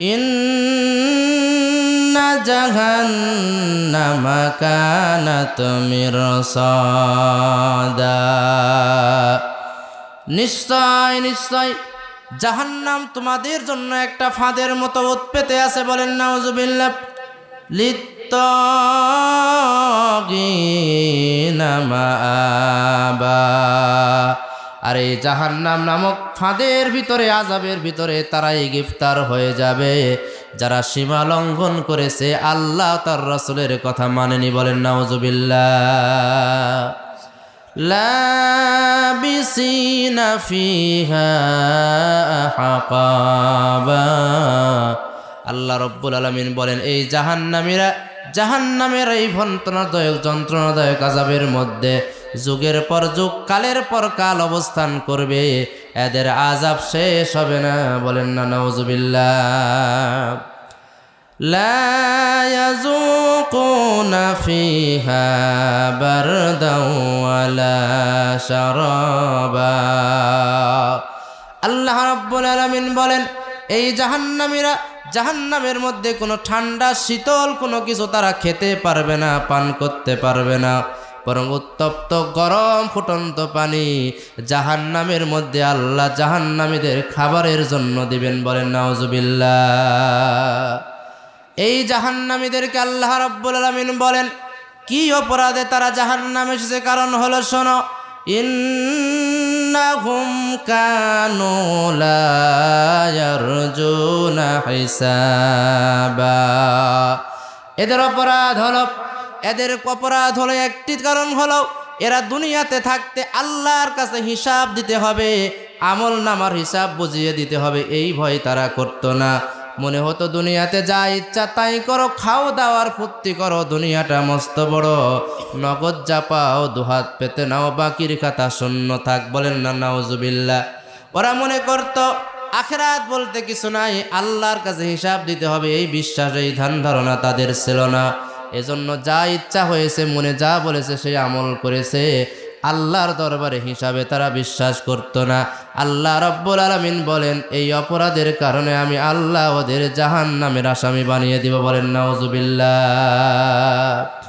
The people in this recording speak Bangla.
إن جهنم كانت مرصادا নিশ্চয় নিশ্চয় জাহান্নাম তোমাদের জন্য একটা ফাঁদের মতো উৎপেতে আছে বলেন নাউজুবিল্লাহ লিত্তাগিনা মাআবা আর এই জাহান্নাম নামক ফাঁদের ভিতরে আজাবের ভিতরে তারাই গ্রেফতার হয়ে যাবে যারা সীমা লঙ্ঘন করেছে আল্লাহ তার রসুলের কথা মানেনি বলেন নাউজুবিল্লাহ لابسين فيها حقابا আল্লাহ রব্বুল আলমিন বলেন এই জাহান্নামীরা জাহান্নামের এই ভন্ত্রণাদায়ক যন্ত্রণাদায়ক আজাবের মধ্যে যুগের পর যুগ কালের পর কাল অবস্থান করবে এদের আজাব শেষ হবে না বলেন না নওজুবিল্লাহ لا يذوقون فيها بردا ولا شرابا আল্লাহ রাব্বুল আলামিন বলেন এই জাহান্নামীরা জাহান্নামের মধ্যে কোনো ঠান্ডা শীতল কোনো কিছু তারা খেতে পারবে না পান করতে পারবে না বরং উত্তপ্ত গরম ফুটন্ত পানি জাহান্নামের মধ্যে আল্লাহ জাহান্নামীদের খাবারের জন্য দিবেন বলেন, নাউজুবিল্লাহ। এই জাহান্নামীদেরকে আল্লাহ রাব্বুল আলামিন বলেন, কি অপরাধে তারা জাহান জাহান্নামে এসেছে? কারণ হলো, শোনো, ইন্নাহুম কানু লা ইয়ারজুনা হিসাবা। এদের অপরাধ হলো এদের অপরাধ হলো একটি কারণ হলো এরা দুনিয়াতে থাকতে আল্লাহর কাছে হিসাব দিতে হবে, আমল নামার হিসাব বুঝিয়ে দিতে হবে, এই ভয় তারা করতো না। মনে হতো দুনিয়াতে যা ইচ্ছা তাই করো, খাও দাওয়ার ফুর্তি করো, দুনিয়াটা মস্ত বড়। নগদ যা পাও দুহাত পেতে নাও, বাকির খাতা শূন্য থাক বলেন না নাওজুবিল্লা ওরা মনে করতো, আখেরাত বলতে কিছু নাই, আল্লাহর কাছে হিসাব দিতে হবে, এই বিশ্বাস, এই ধ্যান ধারণা তাদের ছিল না। এজন্য যা ইচ্ছা হয়েছে, মনে যা বলেছে, সে আমল করেছে। আল্লাহর দরবারে হিসাবে তারা বিশ্বাস করত না। আল্লাহ রব্বুল আলমিন বলেন, এই অপরাধের কারণে আমি আল্লাহ ওদের জাহান নামের আসামি বানিয়ে দিব। বলেন, নাউজুবিল্লাহ।